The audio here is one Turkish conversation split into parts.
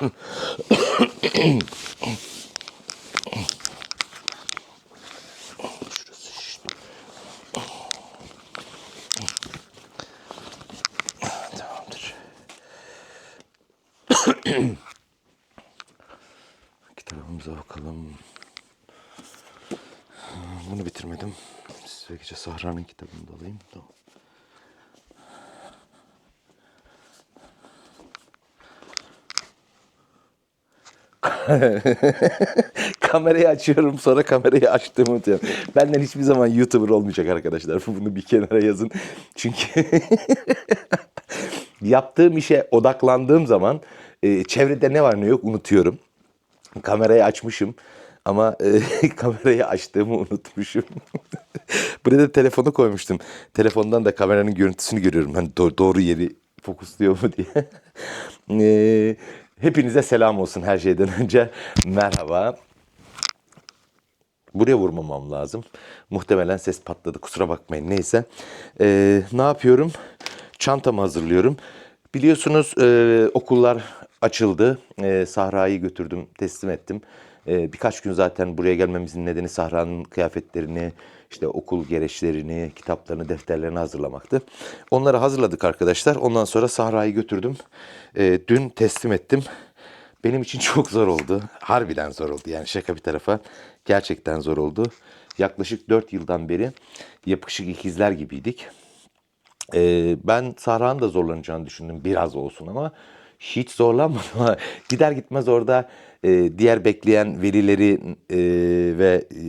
Tamamdır. Kitabımıza bakalım. Bunu bitirmedim. Size gece Sahra'nın kitabını da alayım. Tamam. kamerayı açıyorum sonra kamerayı açtığımı unutuyorum. Benden hiçbir zaman YouTuber olmayacak arkadaşlar. Bunu bir kenara yazın. Çünkü yaptığım işe odaklandığım zaman e, çevrede ne var ne yok unutuyorum. Kamerayı açmışım ama e, kamerayı açtığımı unutmuşum. Buraya telefonu koymuştum. Telefondan da kameranın görüntüsünü görüyorum. Hani do- doğru yeri fokusluyor mu diye. E, hepinize selam olsun her şeyden önce. Merhaba. Buraya vurmamam lazım. Muhtemelen ses patladı. Kusura bakmayın. Neyse. Ee, ne yapıyorum? Çantamı hazırlıyorum. Biliyorsunuz e, okullar açıldı. E, Sahra'yı götürdüm, teslim ettim. E, birkaç gün zaten buraya gelmemizin nedeni Sahra'nın kıyafetlerini, işte okul gereçlerini, kitaplarını, defterlerini hazırlamaktı. Onları hazırladık arkadaşlar. Ondan sonra Sahra'yı götürdüm. E, dün teslim ettim. Benim için çok zor oldu. Harbiden zor oldu yani şaka bir tarafa. Gerçekten zor oldu. Yaklaşık 4 yıldan beri yapışık ikizler gibiydik. Ee, ben Sahra'nın da zorlanacağını düşündüm biraz olsun ama hiç zorlanmadım. Gider gitmez orada e, diğer bekleyen velileri e, ve e,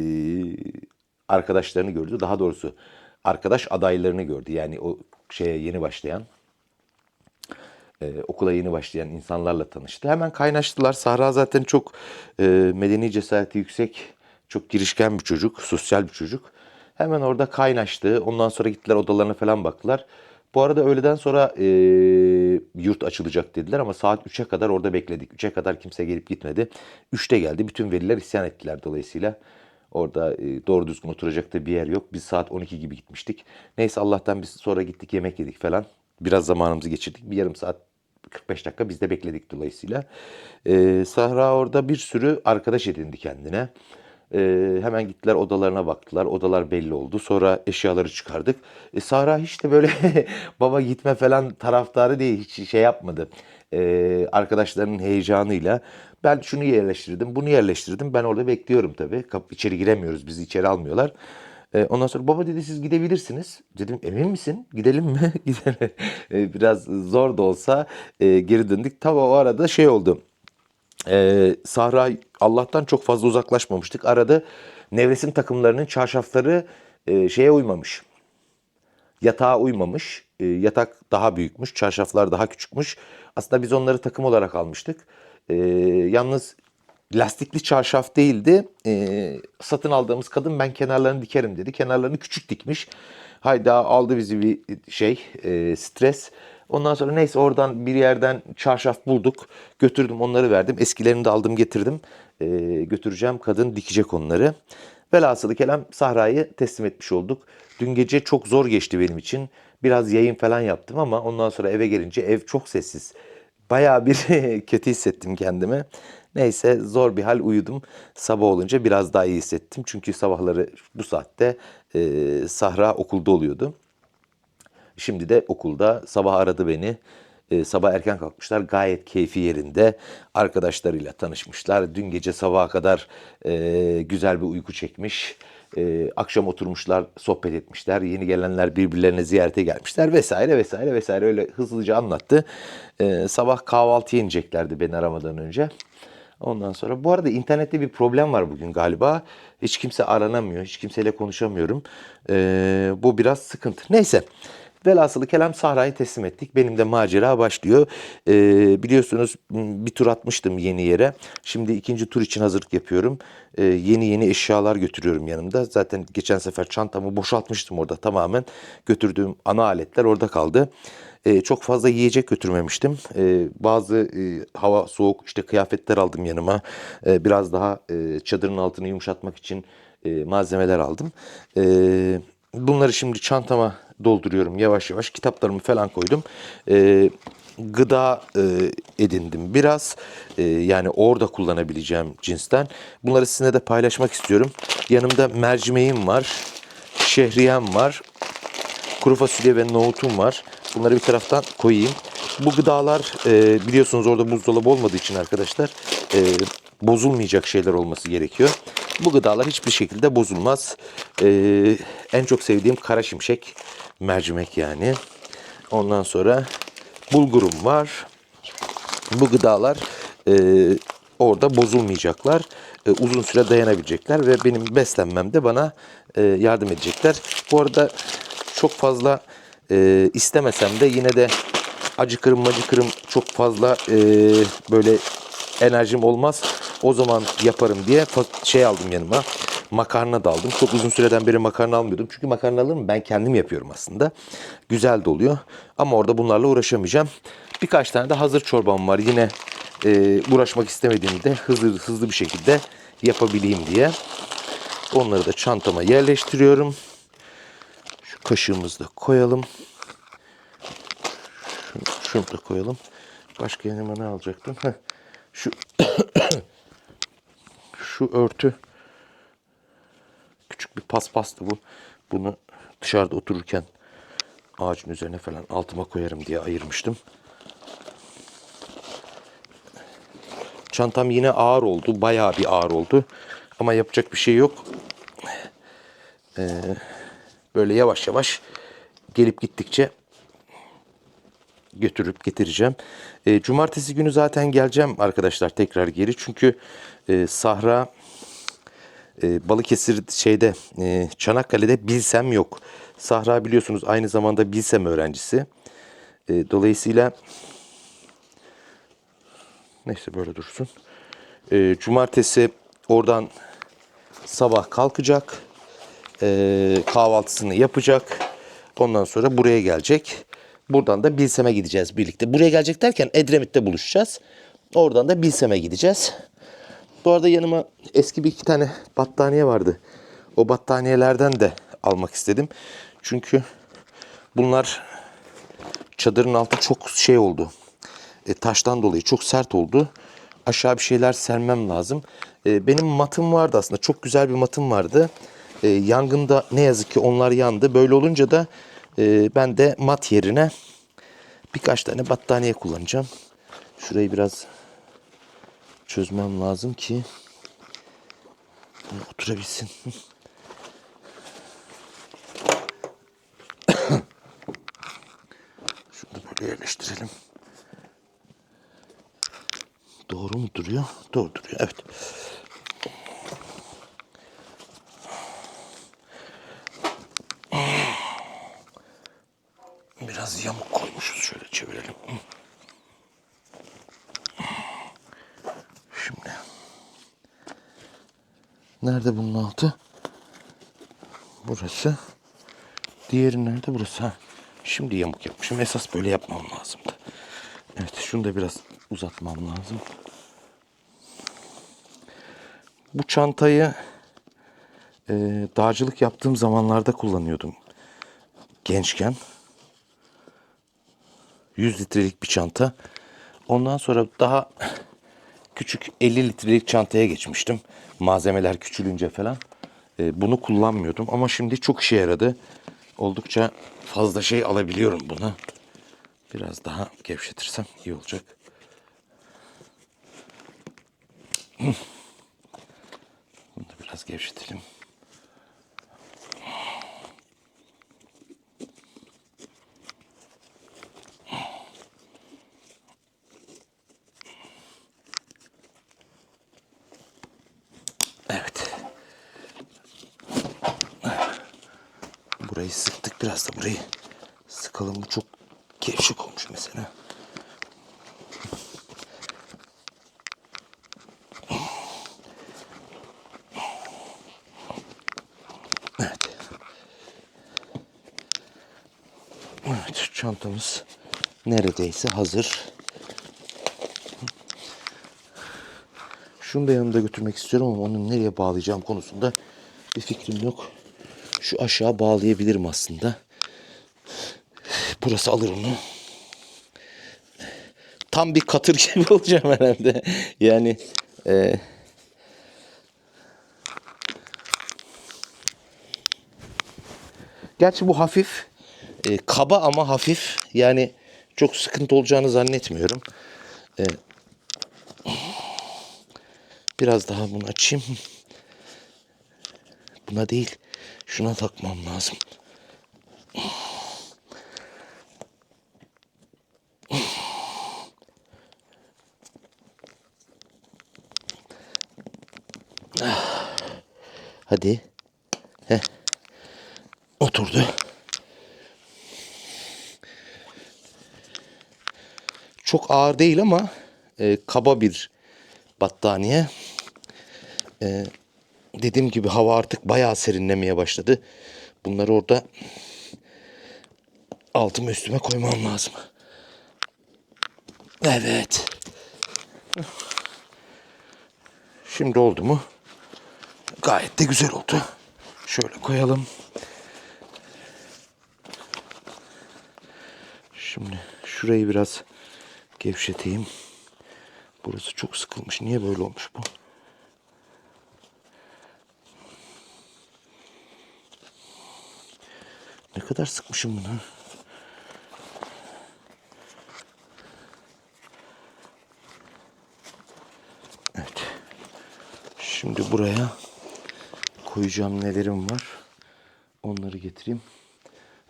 arkadaşlarını gördü. Daha doğrusu arkadaş adaylarını gördü. Yani o şeye yeni başlayan e, okula yeni başlayan insanlarla tanıştı. Hemen kaynaştılar. Sahra zaten çok e, medeni cesareti yüksek, çok girişken bir çocuk, sosyal bir çocuk. Hemen orada kaynaştı. Ondan sonra gittiler odalarına falan baktılar. Bu arada öğleden sonra e, yurt açılacak dediler ama saat 3'e kadar orada bekledik. 3'e kadar kimse gelip gitmedi. 3'te geldi. Bütün veliler isyan ettiler dolayısıyla. Orada e, doğru düzgün oturacak da bir yer yok. Biz saat 12 gibi gitmiştik. Neyse Allah'tan biz sonra gittik yemek yedik falan. Biraz zamanımızı geçirdik. Bir yarım saat 45 dakika biz de bekledik dolayısıyla. Ee, Sahra orada bir sürü arkadaş edindi kendine. Ee, hemen gittiler odalarına baktılar. Odalar belli oldu. Sonra eşyaları çıkardık. E, Sahra hiç de böyle baba gitme falan taraftarı değil. Hiç şey yapmadı. Ee, arkadaşlarının heyecanıyla ben şunu yerleştirdim, bunu yerleştirdim. Ben orada bekliyorum tabii. Kapı içeri giremiyoruz. Bizi içeri almıyorlar. E, ondan sonra baba dedi siz gidebilirsiniz. Dedim emin misin? Gidelim mi? Gidelim. E, biraz zor da olsa e, geri döndük. Tabii o arada şey oldu. E, Sahra Allah'tan çok fazla uzaklaşmamıştık. Arada nevresim takımlarının çarşafları e, şeye uymamış. Yatağa uymamış. E, yatak daha büyükmüş. Çarşaflar daha küçükmüş. Aslında biz onları takım olarak almıştık. E, yalnız lastikli çarşaf değildi. E, satın aldığımız kadın ben kenarlarını dikerim dedi. Kenarlarını küçük dikmiş. Hayda aldı bizi bir şey e, stres. Ondan sonra neyse oradan bir yerden çarşaf bulduk. Götürdüm onları verdim. Eskilerini de aldım getirdim. E, götüreceğim kadın dikecek onları. Velhasılı kelam Sahra'yı teslim etmiş olduk. Dün gece çok zor geçti benim için. Biraz yayın falan yaptım ama ondan sonra eve gelince ev çok sessiz. Bayağı bir kötü hissettim kendimi. Neyse zor bir hal uyudum. Sabah olunca biraz daha iyi hissettim. Çünkü sabahları bu saatte e, Sahra okulda oluyordu. Şimdi de okulda sabah aradı beni. E, sabah erken kalkmışlar. Gayet keyfi yerinde. Arkadaşlarıyla tanışmışlar. Dün gece sabaha kadar e, güzel bir uyku çekmiş. E, akşam oturmuşlar, sohbet etmişler. Yeni gelenler birbirlerine ziyarete gelmişler vesaire vesaire vesaire. Öyle hızlıca anlattı. E, sabah kahvaltıya ineceklerdi beni aramadan önce. Ondan sonra bu arada internette bir problem var bugün galiba. Hiç kimse aranamıyor. Hiç kimseyle konuşamıyorum. Ee, bu biraz sıkıntı. Neyse. Velhasılı kelam Sahra'yı teslim ettik. Benim de macera başlıyor. Ee, biliyorsunuz bir tur atmıştım yeni yere. Şimdi ikinci tur için hazırlık yapıyorum. Ee, yeni yeni eşyalar götürüyorum yanımda. Zaten geçen sefer çantamı boşaltmıştım orada tamamen. Götürdüğüm ana aletler orada kaldı. Ee, çok fazla yiyecek götürmemiştim. Ee, bazı e, hava soğuk işte kıyafetler aldım yanıma. Ee, biraz daha e, çadırın altını yumuşatmak için e, malzemeler aldım. Ee, bunları şimdi çantama dolduruyorum yavaş yavaş. Kitaplarımı falan koydum. Ee, gıda e, edindim biraz. E, yani orada kullanabileceğim cinsten. Bunları sizinle de paylaşmak istiyorum. Yanımda mercimeğim var. Şehriyem var. Kuru fasulye ve nohutum var. Bunları bir taraftan koyayım. Bu gıdalar e, biliyorsunuz orada buzdolabı olmadığı için arkadaşlar e, bozulmayacak şeyler olması gerekiyor. Bu gıdalar hiçbir şekilde bozulmaz. E, en çok sevdiğim kara şimşek mercimek yani. Ondan sonra bulgurum var. Bu gıdalar e, orada bozulmayacaklar. E, uzun süre dayanabilecekler ve benim beslenmemde bana e, yardım edecekler. Bu arada çok fazla e, istemesem de yine de acıkırım macıkırım çok fazla e, böyle enerjim olmaz. O zaman yaparım diye şey aldım yanıma. Makarna da aldım. Çok uzun süreden beri makarna almıyordum. Çünkü makarnalarımı ben kendim yapıyorum aslında. Güzel de oluyor. Ama orada bunlarla uğraşamayacağım. Birkaç tane de hazır çorbam var. Yine e, uğraşmak istemediğimde hızlı hızlı bir şekilde yapabileyim diye. Onları da çantama yerleştiriyorum. Şu kaşığımızı da koyalım. Şunu, şunu da koyalım. Başka yanıma ne alacaktım? Heh, şu şu örtü küçük bir paspastı bu. Bunu dışarıda otururken ağacın üzerine falan altıma koyarım diye ayırmıştım. Çantam yine ağır oldu. Bayağı bir ağır oldu. Ama yapacak bir şey yok. Ee, böyle yavaş yavaş gelip gittikçe götürüp getireceğim. E, cumartesi günü zaten geleceğim arkadaşlar tekrar geri. Çünkü e, Sahra e, Balıkesir şeyde e, Çanakkale'de Bilsem yok. Sahra biliyorsunuz aynı zamanda Bilsem öğrencisi. E, dolayısıyla neyse böyle dursun. E, cumartesi oradan sabah kalkacak. E, kahvaltısını yapacak. Ondan sonra buraya gelecek. Buradan da Bilsem'e gideceğiz birlikte. Buraya gelecek derken Edremit'te buluşacağız. Oradan da Bilsem'e gideceğiz. Bu arada yanıma eski bir iki tane battaniye vardı. O battaniyelerden de almak istedim. Çünkü bunlar çadırın altı çok şey oldu. E, taştan dolayı çok sert oldu. Aşağı bir şeyler sermem lazım. E, benim matım vardı aslında. Çok güzel bir matım vardı. E, yangında ne yazık ki onlar yandı. Böyle olunca da e, ben de mat yerine birkaç tane battaniye kullanacağım. Şurayı biraz çözmem lazım ki oturabilsin. Şunu böyle yerleştirelim. Doğru mu duruyor? Doğru duruyor. Evet. Biraz yamuk koymuşuz. Şöyle çevirelim. Şimdi. Nerede bunun altı? Burası. Diğeri nerede? Burası. Ha. Şimdi yamuk yapmışım. Esas böyle yapmam lazımdı. Evet şunu da biraz uzatmam lazım. Bu çantayı e, dağcılık yaptığım zamanlarda kullanıyordum. Gençken. 100 litrelik bir çanta. Ondan sonra daha küçük 50 litrelik çantaya geçmiştim. Malzemeler küçülünce falan. E, bunu kullanmıyordum ama şimdi çok işe yaradı. Oldukça fazla şey alabiliyorum buna. Biraz daha gevşetirsem iyi olacak. Bunu da biraz gevşetelim. Burayı sıktık biraz da burayı sıkalım. Bu çok gevşek olmuş mesela. Evet. Evet çantamız neredeyse hazır. Şunu da yanımda götürmek istiyorum ama onu nereye bağlayacağım konusunda bir fikrim yok. Şu aşağı bağlayabilirim aslında. Burası alır onu. tam bir katır gibi olacağım herhalde. Yani e, Gerçi bu hafif e, kaba ama hafif. Yani çok sıkıntı olacağını zannetmiyorum. E, biraz daha bunu açayım. Buna değil. Şuna takmam lazım. Hadi. Heh. Oturdu. Çok ağır değil ama e, kaba bir battaniye. E, dediğim gibi hava artık bayağı serinlemeye başladı. Bunları orada altıma üstüme koymam lazım. Evet. Şimdi oldu mu? Gayet de güzel oldu. Şöyle koyalım. Şimdi şurayı biraz gevşeteyim. Burası çok sıkılmış. Niye böyle olmuş bu? Ne kadar sıkmışım bunu. Evet. Şimdi buraya koyacağım nelerim var. Onları getireyim.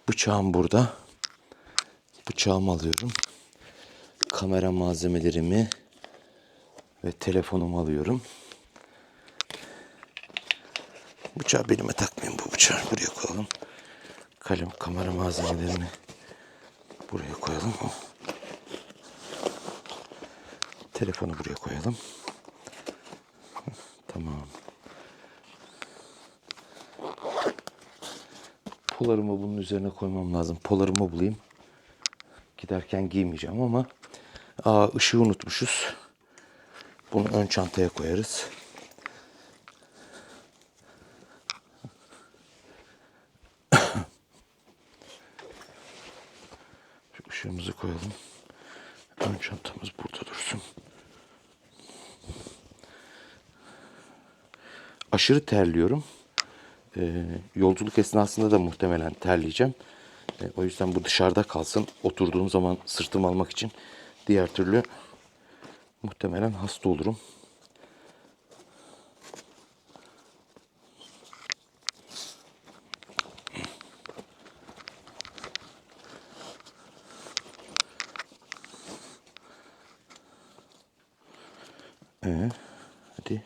Bıçağım burada. Bıçağımı alıyorum. Kamera malzemelerimi ve telefonumu alıyorum. Bıçağı belime takmayayım bu bıçağı buraya koyalım. Kalem kamera malzemelerini buraya koyalım. Telefonu buraya koyalım. Tamam. Polarımı bunun üzerine koymam lazım. Polarımı bulayım. Giderken giymeyeceğim ama aa, ışığı unutmuşuz. Bunu ön çantaya koyarız. Şu ışığımızı koyalım. Ön çantamız burada dursun. Aşırı terliyorum. Ee, yolculuk esnasında da muhtemelen terleyeceğim. Ee, o yüzden bu dışarıda kalsın. Oturduğum zaman sırtımı almak için. Diğer türlü muhtemelen hasta olurum. Ee, hadi.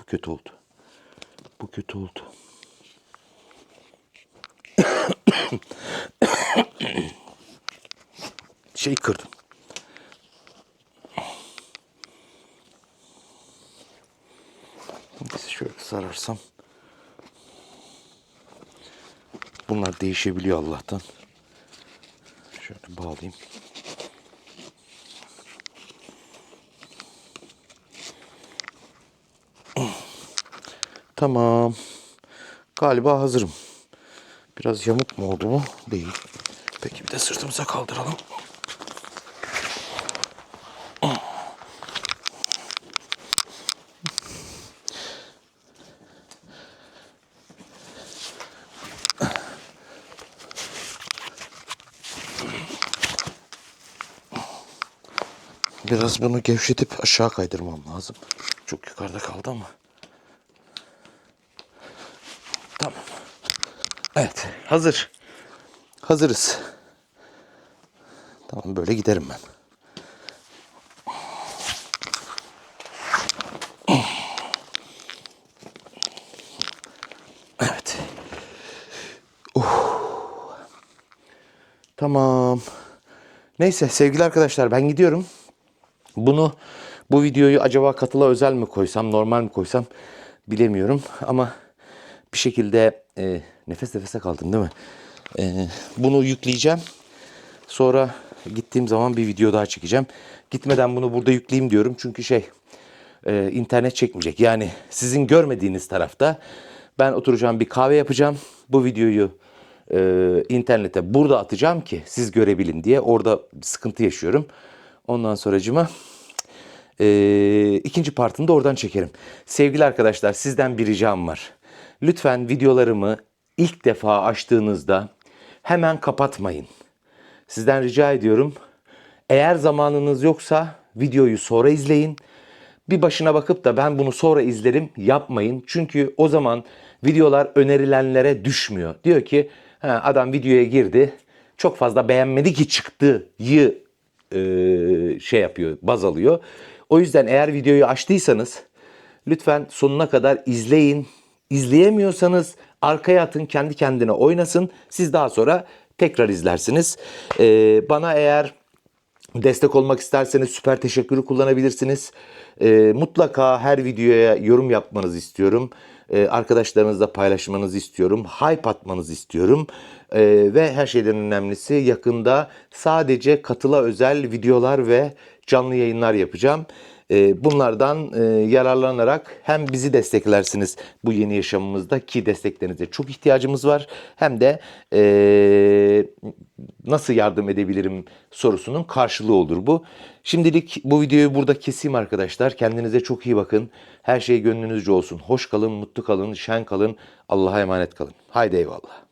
Bu kötü oldu. Bu kötü oldu. şey kırdım. Neyse şöyle sararsam. Bunlar değişebiliyor Allah'tan. Şöyle bağlayayım. Tamam. Galiba hazırım. Biraz yamuk mu oldu mu? Değil. Peki bir de sırtımıza kaldıralım. Biraz bunu gevşetip aşağı kaydırmam lazım. Çok yukarıda kaldı ama. Tamam. Evet, hazır. Hazırız. Tamam, böyle giderim ben. Evet. Uh. Tamam. Neyse sevgili arkadaşlar ben gidiyorum. Bunu bu videoyu acaba katıla özel mi koysam, normal mi koysam bilemiyorum ama bir şekilde e, nefes nefese kaldım değil mi? E, bunu yükleyeceğim. Sonra gittiğim zaman bir video daha çekeceğim. Gitmeden bunu burada yükleyeyim diyorum çünkü şey e, internet çekmeyecek. Yani sizin görmediğiniz tarafta ben oturacağım bir kahve yapacağım. Bu videoyu e, internete burada atacağım ki siz görebilin diye. Orada sıkıntı yaşıyorum. Ondan sonracıma e, ikinci partını da oradan çekerim. Sevgili arkadaşlar sizden bir ricam var. Lütfen videolarımı ilk defa açtığınızda hemen kapatmayın. Sizden rica ediyorum. Eğer zamanınız yoksa videoyu sonra izleyin. Bir başına bakıp da ben bunu sonra izlerim yapmayın. Çünkü o zaman videolar önerilenlere düşmüyor. Diyor ki adam videoya girdi. Çok fazla beğenmedi ki çıktığı şey yapıyor, baz alıyor. O yüzden eğer videoyu açtıysanız lütfen sonuna kadar izleyin. İzleyemiyorsanız arkaya atın kendi kendine oynasın. Siz daha sonra tekrar izlersiniz. Ee, bana eğer destek olmak isterseniz süper teşekkürü kullanabilirsiniz. Ee, mutlaka her videoya yorum yapmanızı istiyorum. Ee, arkadaşlarınızla paylaşmanızı istiyorum. Hype atmanızı istiyorum. Ee, ve her şeyden önemlisi yakında sadece katıla özel videolar ve canlı yayınlar yapacağım. Ee, Bunlardan e, yararlanarak hem bizi desteklersiniz bu yeni yaşamımızda ki desteklerinize çok ihtiyacımız var. Hem de e, nasıl yardım edebilirim sorusunun karşılığı olur bu. Şimdilik bu videoyu burada keseyim arkadaşlar. Kendinize çok iyi bakın. Her şey gönlünüzce olsun. Hoş kalın, mutlu kalın, şen kalın. Allah'a emanet kalın. Haydi eyvallah.